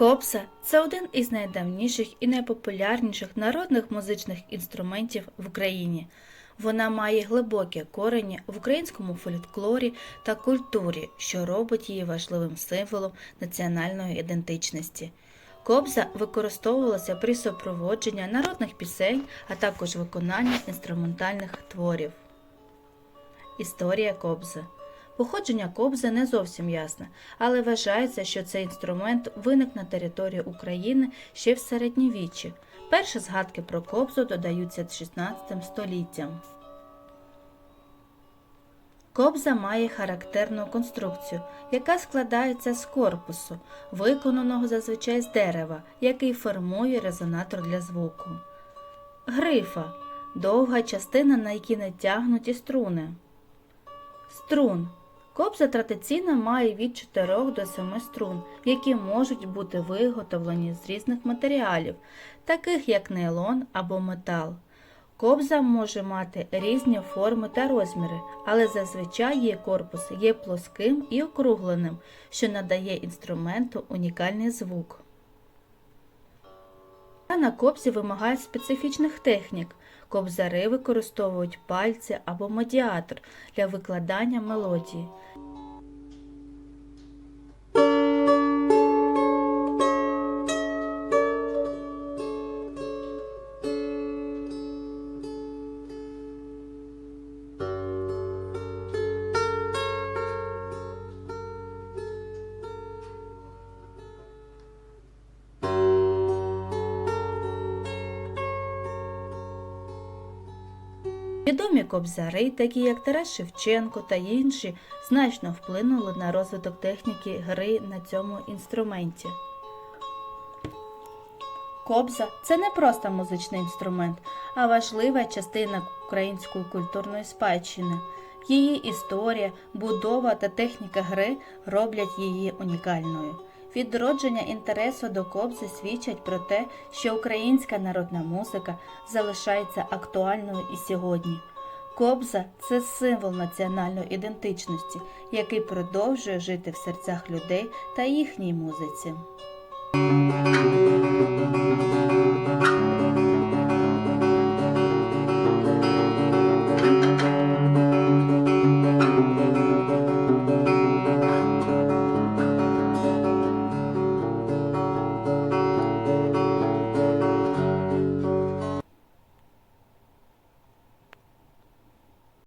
Кобза це один із найдавніших і найпопулярніших народних музичних інструментів в Україні. Вона має глибокі корені в українському фольклорі та культурі, що робить її важливим символом національної ідентичності. Кобза використовувалася при супроводженні народних пісень, а також виконанні інструментальних творів. Історія кобзи. Походження кобзи не зовсім ясне, але вважається, що цей інструмент виник на території України ще в середньовіччі. Перші згадки про кобзу додаються 16 століттям. Кобза має характерну конструкцію, яка складається з корпусу, виконаного зазвичай з дерева, який формує резонатор для звуку. Грифа довга частина, на якій натягнуті струни. Струн. Кобза традиційно має від 4 до 7 струн, які можуть бути виготовлені з різних матеріалів, таких як нейлон або метал. Кобза може мати різні форми та розміри, але зазвичай її корпус є плоским і округленим, що надає інструменту унікальний звук. На копці вимагають специфічних технік. Кобзари використовують пальці або медіатор для викладання мелодії. Відомі кобзари, такі як Тарас Шевченко та інші, значно вплинули на розвиток техніки гри на цьому інструменті. Кобза це не просто музичний інструмент, а важлива частина української культурної спадщини. Її історія, будова та техніка гри роблять її унікальною. Відродження інтересу до кобзи свідчать про те, що українська народна музика залишається актуальною і сьогодні. Кобза це символ національної ідентичності, який продовжує жити в серцях людей та їхній музиці.